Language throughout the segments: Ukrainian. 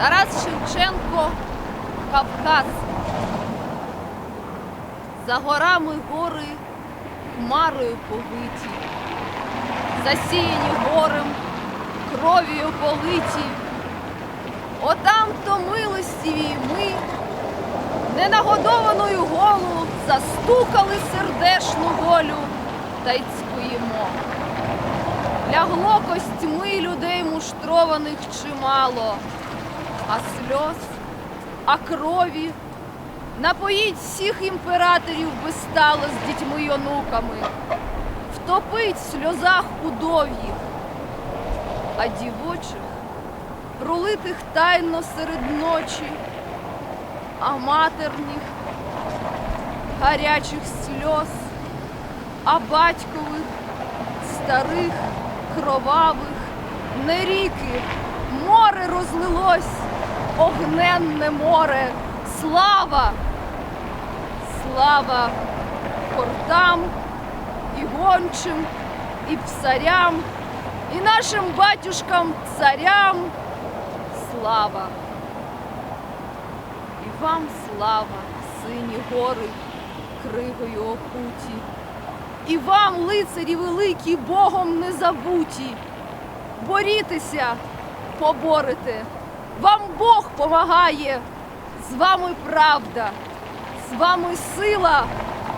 Тарас Шевченко, Кавказ. За горами гори хмарою повиті, засіяні горем, кров'ю политі. Отам то милостиві ми, ненагодованою голу застукали сердешну волю та й цькуємо. Лягло костьми людей муштрованих чимало, а сльоз, а крові. Напоїть всіх імператорів безстало з дітьми й онуками, втопить в сльозах удов'їх, а дівочих пролитих тайно серед ночі, а матерніх гарячих сльоз, а батькових старих, кровавих, не ріки, море розлилось, огненне море, слава, слава портам і гончим, і псарям, і нашим батюшкам царям. Слава. І вам слава, сині гори, кригою окуті. І вам, лицарі великі, Богом не забуті. Борітеся, поборете. Вам Бог помагає. З вами правда, з вами сила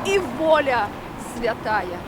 і воля святая.